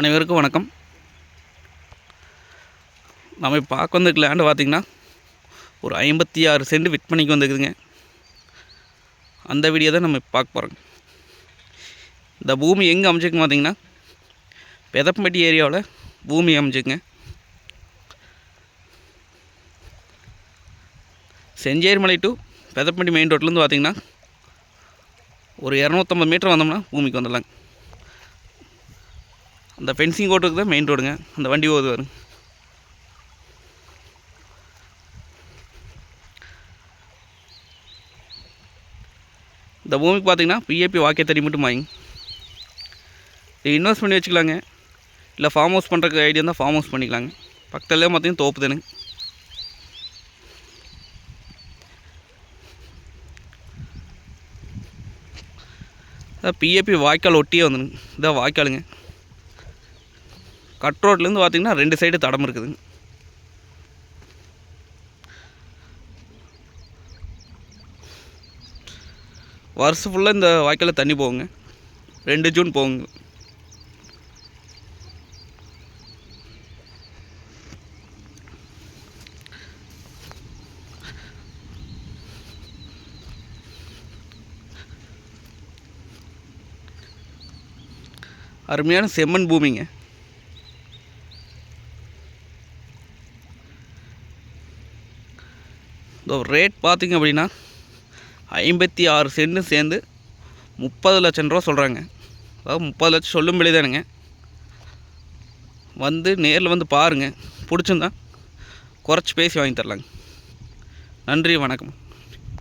அனைவருக்கும் வணக்கம். நம்ம இப்போ பார்க்க வந்து லேண்டு பார்த்திங்கன்னா ஒரு ஐம்பத்தி ஆறு சென்ட் விற்பனைக்கு வந்துருக்குதுங்க. அந்த வீடியோ தான் நம்ம இப்போ பார்க்க போகிறோங்க இந்த பூமி எங்கே அமைச்சிருக்கு பார்த்திங்கன்னா பெதப்பம்பட்டி ஏரியாவில் பூமி அமைச்சிக்குங்க செஞ்சேரிமலை டு பெதப்பம்பட்டி மெயின் ரோட்லேருந்து பார்த்திங்கன்னா ஒரு இரநூத்தம்பது மீட்டர் வந்தோம்னா பூமிக்கு வந்துடலாங்க. அந்த ஃபென்சிங் கோட்டுக்கு தான் மெயின் ரோடுங்க அந்த வண்டி ஓது வரும் இந்த பூமிக்கு பார்த்தீங்கன்னா பிஏபி வாக்கிய தறி மட்டும் வாங்கி. இது இன்வெஸ்ட் பண்ணி வச்சுக்கலாங்க. இல்லை ஃபார்ம் ஹவுஸ் பண்ணுறக்கு ஐடியா இருந்தால் ஃபார்ம் ஹவுஸ் பண்ணிக்கலாங்க. பக்கத்துலேயே பார்த்தீங்கன்னா தோப்பு தானுங்க பிஏபி வாய்க்கால் ஒட்டியே வந்துடுங்க இதான் வாய்க்காலுங்க. கட் ரோட்லேருந்து பார்த்திங்கன்னா ரெண்டு சைடு தடம் இருக்குதுங்க. வருஷம் ஃபுல்லாக இந்த வாய்க்காலில் தண்ணி போகுங்க. ரெண்டு ஜூன் போகுங்க. அருமையான செம்மண் பூமிங்க. இந்த ரேட் பார்த்திங்க அப்படின்னா ஐம்பத்தி ஆறு சென்ட்டும் சேர்ந்து முப்பது லட்சம் ரூபா சொல்கிறாங்க அதாவது முப்பது லட்சம் சொல்லும் தானுங்க. வந்து நேரில் வந்து பாருங்கள் பிடிச்சிருந்தா குறைச்சி பேசி வாங்கி தரலாங்க. நன்றி வணக்கம்.